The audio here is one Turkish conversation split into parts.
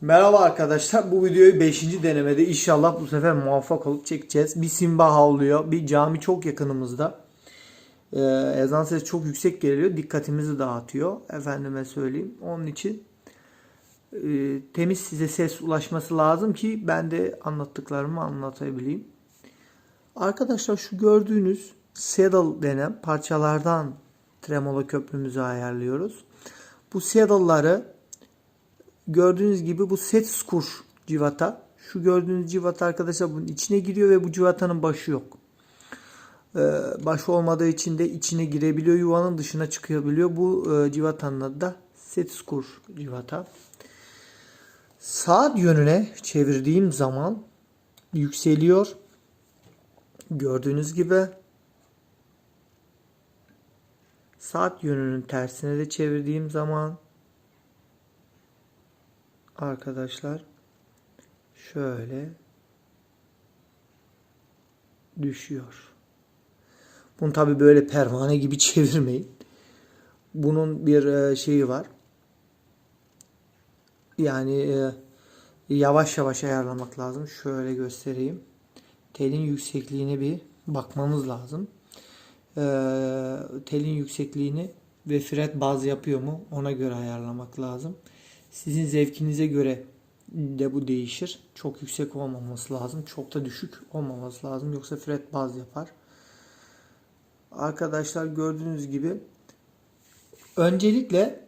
Merhaba arkadaşlar. Bu videoyu 5. denemede inşallah bu sefer muvaffak olup çekeceğiz. Bir simba havlıyor. Bir cami çok yakınımızda. Ee, ezan sesi çok yüksek geliyor. Dikkatimizi dağıtıyor. Efendime söyleyeyim. Onun için e, temiz size ses ulaşması lazım ki ben de anlattıklarımı anlatabileyim. Arkadaşlar şu gördüğünüz saddle denen parçalardan tremolo köprümüzü ayarlıyoruz. Bu saddle'ları Gördüğünüz gibi bu set skur civata. Şu gördüğünüz civata arkadaşlar bunun içine giriyor ve bu civatanın başı yok. Ee, başı olmadığı için de içine girebiliyor. Yuvanın dışına çıkabiliyor. Bu e, civatanın adı da set skur civata. Saat yönüne çevirdiğim zaman yükseliyor. Gördüğünüz gibi saat yönünün tersine de çevirdiğim zaman arkadaşlar şöyle düşüyor. Bunu tabi böyle pervane gibi çevirmeyin. Bunun bir e, şeyi var. Yani e, yavaş yavaş ayarlamak lazım. Şöyle göstereyim. Telin yüksekliğine bir bakmamız lazım. E, telin yüksekliğini ve fret baz yapıyor mu ona göre ayarlamak lazım. Sizin zevkinize göre de bu değişir. Çok yüksek olmaması lazım. Çok da düşük olmaması lazım. Yoksa fret baz yapar. Arkadaşlar gördüğünüz gibi öncelikle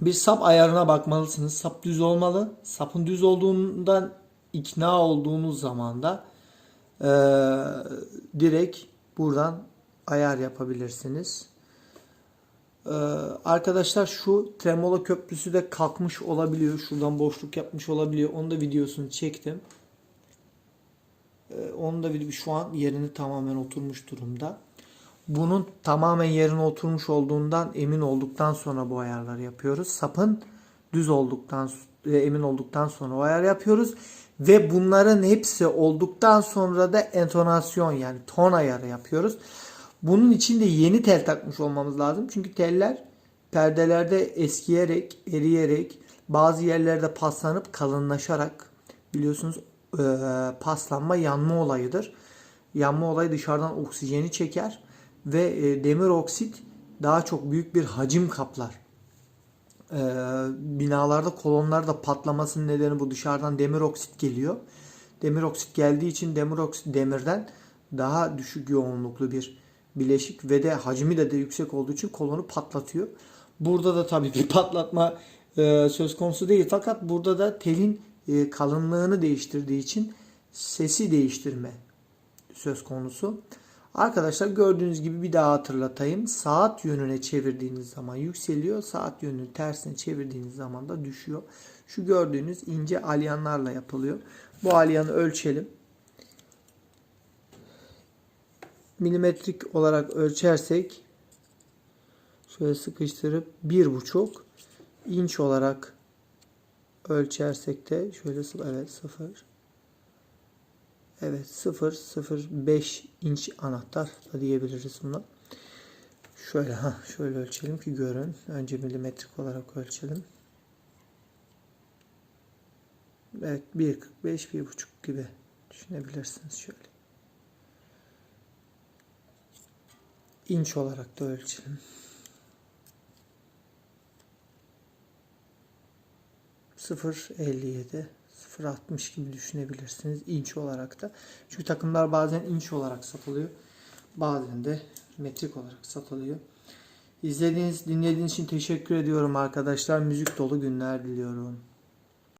bir sap ayarına bakmalısınız. Sap düz olmalı. Sapın düz olduğundan ikna olduğunuz zaman da e, direkt buradan ayar yapabilirsiniz. Ee, arkadaşlar şu tremolo köprüsü de kalkmış olabiliyor. Şuradan boşluk yapmış olabiliyor. Onu da videosunu çektim. Ee, onu da şu an yerini tamamen oturmuş durumda. Bunun tamamen yerine oturmuş olduğundan emin olduktan sonra bu ayarları yapıyoruz. Sapın düz olduktan e, emin olduktan sonra o ayar yapıyoruz. Ve bunların hepsi olduktan sonra da entonasyon yani ton ayarı yapıyoruz. Bunun için de yeni tel takmış olmamız lazım. Çünkü teller perdelerde eskiyerek, eriyerek, bazı yerlerde paslanıp kalınlaşarak biliyorsunuz e, paslanma yanma olayıdır. Yanma olayı dışarıdan oksijeni çeker ve e, demir oksit daha çok büyük bir hacim kaplar. E, binalarda kolonlarda patlamasının nedeni bu dışarıdan demir oksit geliyor. Demir oksit geldiği için demir oksit demirden daha düşük yoğunluklu bir bileşik ve de hacmi de, de yüksek olduğu için kolonu patlatıyor. Burada da tabii bir patlatma e, söz konusu değil fakat burada da telin e, kalınlığını değiştirdiği için sesi değiştirme söz konusu. Arkadaşlar gördüğünüz gibi bir daha hatırlatayım. Saat yönüne çevirdiğiniz zaman yükseliyor. Saat yönünün tersine çevirdiğiniz zaman da düşüyor. Şu gördüğünüz ince alyanlarla yapılıyor. Bu alyanı ölçelim. Milimetrik olarak ölçersek şöyle sıkıştırıp bir buçuk inç olarak ölçersek de şöyle evet sıfır evet sıfır sıfır beş inç anahtar da diyebiliriz buna. Şöyle ha şöyle ölçelim ki görün. Önce milimetrik olarak ölçelim. Evet 1.45 1.5 gibi düşünebilirsiniz şöyle. İnç olarak da ölçelim. 0.57 0.60 gibi düşünebilirsiniz inç olarak da. Çünkü takımlar bazen inç olarak satılıyor. Bazen de metrik olarak satılıyor. İzlediğiniz, dinlediğiniz için teşekkür ediyorum arkadaşlar. Müzik dolu günler diliyorum.